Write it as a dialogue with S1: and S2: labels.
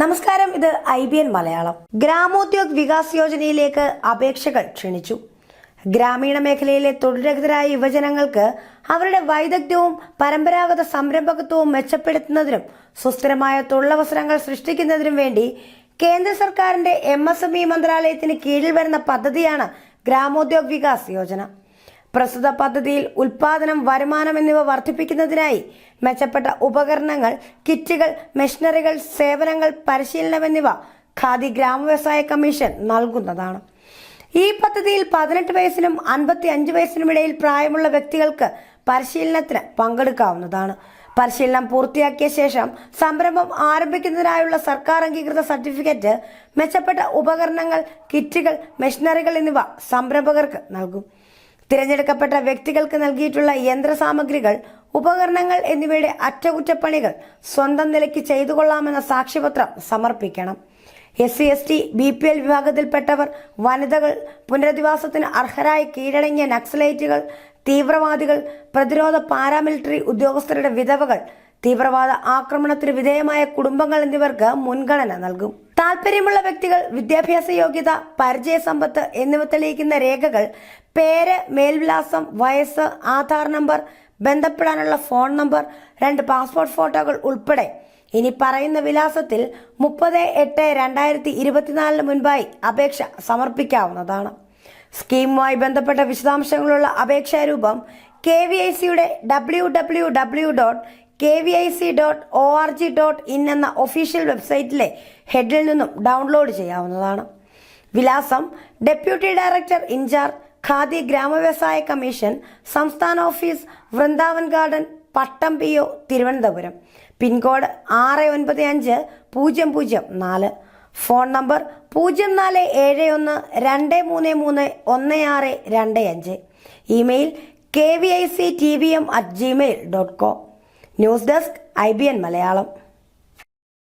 S1: നമസ്കാരം ഇത് I B N Malayalam. Gramodyog Vikas യോജനയിലേക്ക് അപേക്ഷകൾ ക്ഷണിച്ചു. ഗ്രാമീണ മേഖലയിലെ തൊഴിൽരഹിതരായ യുവജനങ്ങൾക്ക് അവരുടെ വൈദഗ്ധ്യവും പരമ്പരാഗത സംരംഭകത്വവും മെച്ചപ്പെടുത്തുന്നതിനും സുസ്ഥിരമായ തൊഴിലവസരങ്ങൾ സൃഷ്ടിക്കുന്നതിനും വേണ്ടി കേന്ദ്ര സർക്കാരിന്റെ എം എസ് എം ഇ മന്ത്രാലയത്തിന് കീഴിൽ വരുന്ന പദ്ധതിയാണ് ഗ്രാമോദ്യോഗ് വികാസ് യോജന. പ്രസ്തുത പദ്ധതിയിൽ ഉൽപാദനം വരുമാനം എന്നിവ വർദ്ധിപ്പിക്കുന്നതിനായി മെച്ചപ്പെട്ട ഉപകരണങ്ങൾ കിറ്റുകൾ മെഷീനറികൾ സേവനങ്ങൾ പരിശീലനം എന്നിവ ഖാദി ഗ്രാമവ്യവസായ കമ്മീഷൻ നൽകുന്നതാണ്. ഈ പദ്ധതിയിൽ പതിനെട്ട് വയസ്സിനും അൻപത്തി അഞ്ച് വയസ്സിനും ഇടയിൽ പ്രായമുള്ള വ്യക്തികൾക്ക് പരിശീലനത്തിന് പങ്കെടുക്കാവുന്നതാണ്. പരിശീലനം പൂർത്തിയാക്കിയ ശേഷം സംരംഭം ആരംഭിക്കുന്നതിനായുള്ള സർക്കാർ അംഗീകൃത സർട്ടിഫിക്കറ്റ് മെച്ചപ്പെട്ട ഉപകരണങ്ങൾ കിറ്റുകൾ മെഷീനറികൾ എന്നിവ സംരംഭകർക്ക് നൽകും. തിരഞ്ഞെടുക്കപ്പെട്ട വ്യക്തികൾക്ക് നൽകിയിട്ടുള്ള യന്ത്രസാമഗ്രികൾ ഉപകരണങ്ങൾ എന്നിവയുടെ അറ്റകുറ്റപ്പണികൾ സ്വന്തം നിലയ്ക്ക് ചെയ്തു കൊള്ളാമെന്ന സാക്ഷ്യപത്രം സമർപ്പിക്കണം. S C S T B P L വിഭാഗത്തിൽപ്പെട്ടവർ വനിതകൾ പുനരധിവാസത്തിന് അർഹരായി കീഴടങ്ങിയ നക്സലൈറ്റുകൾ തീവ്രവാദികൾ പ്രതിരോധ പാരാമിലിറ്ററി ഉദ്യോഗസ്ഥരുടെ വിധവകൾ തീവ്രവാദ ആക്രമണത്തിന് വിധേയമായ കുടുംബങ്ങൾ എന്നിവർക്ക് മുൻഗണന നൽകും. താല്പര്യമുള്ള വ്യക്തികൾ വിദ്യാഭ്യാസ യോഗ്യത പരിചയ സമ്പത്ത് എന്നിവ തെളിയിക്കുന്ന രേഖകൾ പേര് മേൽവിലാസം വയസ്സ് ആധാർ നമ്പർ ബന്ധപ്പെടാനുള്ള ഫോൺ നമ്പർ രണ്ട് പാസ്പോർട്ട് ഫോട്ടോകൾ ഉൾപ്പെടെ ഇനി പറയുന്ന വിലാസത്തിൽ മുപ്പത് എട്ട് രണ്ടായിരത്തി ഇരുപത്തിനാലിന് മുൻപായി അപേക്ഷ സമർപ്പിക്കാവുന്നതാണ്. സ്കീമുമായി ബന്ധപ്പെട്ട വിശദാംശങ്ങളുള്ള അപേക്ഷാരൂപം കെ വി ഐ സിയുടെ W W W dot K V I C dot O R G dot in എന്ന ഒഫീഷ്യൽ വെബ്സൈറ്റിലെ ഹെഡിൽ നിന്നും ഡൗൺലോഡ് ചെയ്യാവുന്നതാണ്. വിലാസം ഡെപ്യൂട്ടി ഡയറക്ടർ ഇൻചാർജ് ഖാദി ഗ്രാമവ്യവസായ കമ്മീഷൻ സംസ്ഥാന office Vrindavan garden Pattom P O Thiruvananthapuram. Pincode ആറ് ഒൻപത് അഞ്ച് പൂജ്യം പൂജ്യം നാല്. ഫോൺ നമ്പർ പൂജ്യം നാല് ഏഴ് ഒന്ന് രണ്ട് മൂന്ന് മൂന്ന് ഒന്ന് ആറ് രണ്ട് അഞ്ച്. Email K V I C T V M at Gmail dot com news desk I B N Malayalam.